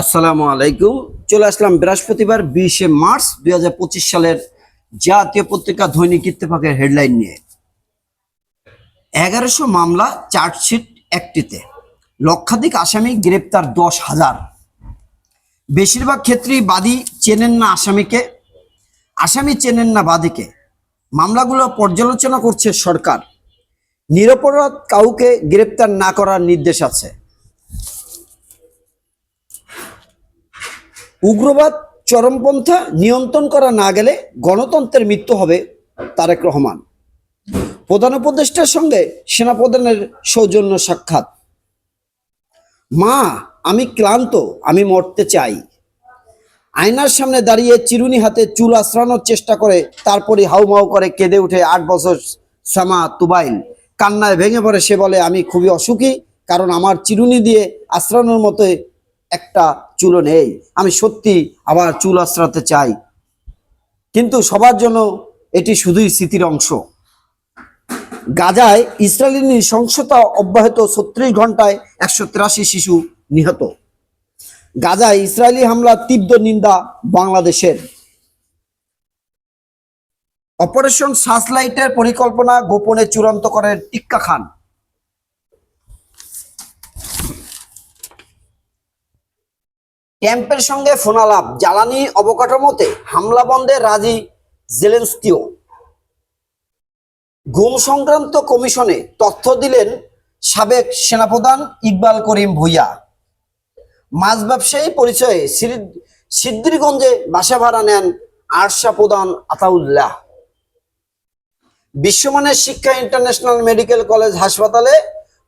আসসালামু আলাইকুম। চলে আসলাম বৃহস্পতিবার বিশে মার্চ দুই হাজার পঁচিশ সালের জাতীয় পত্রিকা দৈনিক ইত্তেফাকের হেডলাইন নিয়ে। এগারোশো মামলা চার্জশিট একটিতে। লক্ষাধিক আসামি গ্রেপ্তার দশ হাজার। বেশিরভাগ ক্ষেত্রেই বাদী চেনেন না আসামিকে, আসামি চেনেন না বাদীকে। মামলাগুলো পর্যালোচনা করছে সরকার। নিরপরাধ কাউকে গ্রেপ্তার না করার নির্দেশ আছে। উগ্রবাদ, চরমপন্থা নিয়ন্ত্রণ করা না গেলে গণতন্ত্রের মৃত্যু হবে তারেক রহমান। প্রধান উপদেষ্টার সঙ্গে সেনাপ্রধানের সৌজন্য সাক্ষাৎ। মা, আমি ক্লান্ত, আমি মরতে চাই। আয়নার সামনে দাঁড়িয়ে চিরুনি হাতে চুল আশ্রানোর চেষ্টা করে তারপরে হাউমাউ করে কেঁদে উঠে আট বছর সামা তুবাইল। কান্নায় ভেঙে পড়ে সে বলে, আমি খুবই অসুখী, কারণ আমার চিরুনি দিয়ে আশ্রানোর মতো একটা চুলও নেই। আমি সত্যি আবার চুল আশ্রাতে চাই। কিন্তু সবার জন্য এটি শুধুই স্মৃতির অংশ। গাজায় ইসরায়েলি নৃশংসতা অব্যাহত ছত্রিশ ঘন্টায় একশো তিরাশি শিশু নিহত। গাজায় ইসরায়েলি হামলা তীব্র নিন্দা বাংলাদেশের। অপারেশন সার্চলাইটের পরিকল্পনা গোপনে চূড়ান্ত করেন টিক্কা খান। ক্যাম্পের সঙ্গে ফোনালাপ, জ্বালানি অবকাঠামোতে হামলা বন্ধে রাজি জেলেন্সকিও। ঘুম সংক্রান্ত কমিশনে তথ্য দিলেন সাবেক সেনাপ্রধান ইকবাল করিম ভুইয়া। মাছ ব্যবসায়ী পরিচয়ে সিদ্ধিরগঞ্জে বাসা ভাড়া নেন আরশা প্রধান আতাউল্লাহ। বিশ্বমানের শিক্ষা ইন্টারন্যাশনাল মেডিকেল কলেজ হাসপাতালে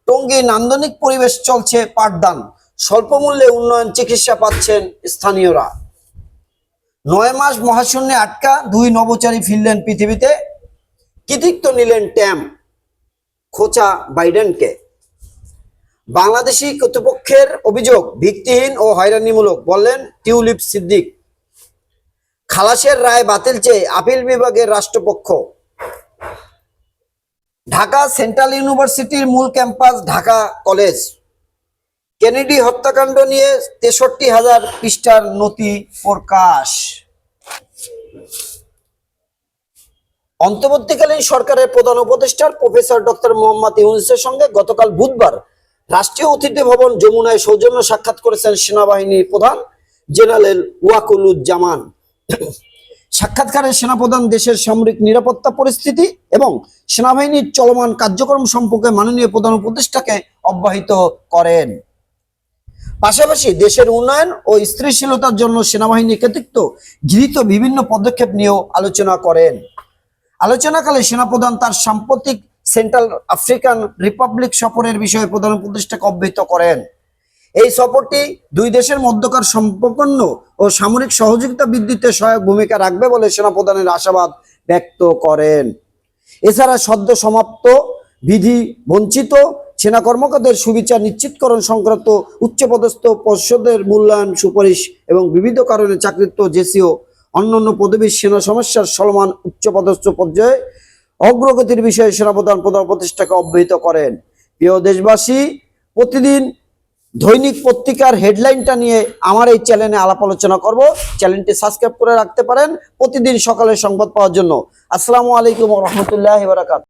টঙ্গী নান্দনিক পরিবেশ চলছে পাঠদান স্বল্প মূল্যে উন্নয়ন চিকিৎসা পাচ্ছেন স্থানীয়রা। নয় মাস মহাশূন্যে আটকা দুই নবচারী ফিরলেন পৃথিবীতে। কৃতিত্ব নিলেন ট্যাম, খোঁচা বাইডেনকে। বাংলাদেশি কর্তৃপক্ষের অভিযোগ ভিত্তিহীন ও হয়রানিমূলক, বললেন টিউলিপ সিদ্দিক। খালাসের রায় বাতিল চেয়ে আপিল বিভাগের রাষ্ট্রপক্ষ। ঢাকা সেন্ট্রাল ইউনিভার্সিটির মূল ক্যাম্পাস, ঢাকা কলেজ। কেনেডি হত্যাকাণ্ড নিয়ে তেষট্টি হাজার পৃষ্ঠার নথি প্রকাশ। অন্তর্বর্তীকালীন সরকারের প্রধান উপদেষ্টার প্রফেসর ডক্টর মোহাম্মদ ইউনুসের সঙ্গে গতকাল বুধবার রাষ্ট্রীয় অতিথি ভবন যমুনায় সৌজন্য সাক্ষাৎ করেছেন সেনাবাহিনীর প্রধান জেনারেল ওয়াকুলুজ্জামান। সাক্ষাৎকারে সেনাপ্রধান দেশের সামরিক নিরাপত্তা পরিস্থিতি এবং সেনাবাহিনীর চলমান কার্যক্রম সম্পর্কে মাননীয় প্রধান উপদেষ্টাকে অব্যাহত করেন। পাশাপাশি দেশের উন্নয়ন ও স্থিতিশীলতার জন্য সেনাবাহিনীর কৃতিত্ব গৃহীত বিভিন্ন পদক্ষেপ নিয়েও আলোচনা করেন। আলোচনাকালে সেনাপ্রধান তার সাম্প্রতিক সেন্ট্রাল আফ্রিকান রিপাবলিক সফরের বিষয়ে প্রধান উপদেষ্টাকে অব্যাহত করেন। এই সফরটি দুই দেশের মধ্যকার সম্পন্ন ও সামরিক সহযোগিতা বৃদ্ধিতে সহায়ক ভূমিকা রাখবে বলে সেনাপ্রধানের আশাবাদ ব্যক্ত করেন। এছাড়া সদ্য সমাপ্ত বিধি বঞ্চিত সেনা কর্মকর্তাদের সুবিচার নিশ্চিতকরণ সংক্রান্ত উচ্চপদস্থ পর্ষদের মূল্যায়ন সুপারিশ এবং বিবিধ কারণে চাকরিত্ব জেসিও, অন্যান্য পদবীর সেনা সমস্যার সলমান উচ্চপদস্থ পর্যায়ে অগ্রগতির বিষয়ে সেনাপ্রধান প্রধান প্রতিষ্ঠাকে অব্যাহত করেন। প্রিয় দেশবাসী, প্রতিদিন দৈনিক পত্রিকার হেডলাইনটা নিয়ে আমার এই চ্যানেলে আলাপ আলোচনা করব। চ্যানেলটি সাবস্ক্রাইব করে রাখতে পারেন প্রতিদিন সকালে সংবাদ পাওয়ার জন্য। আসসালামু আলাইকুম রহমতুল্লাহ বারাকাত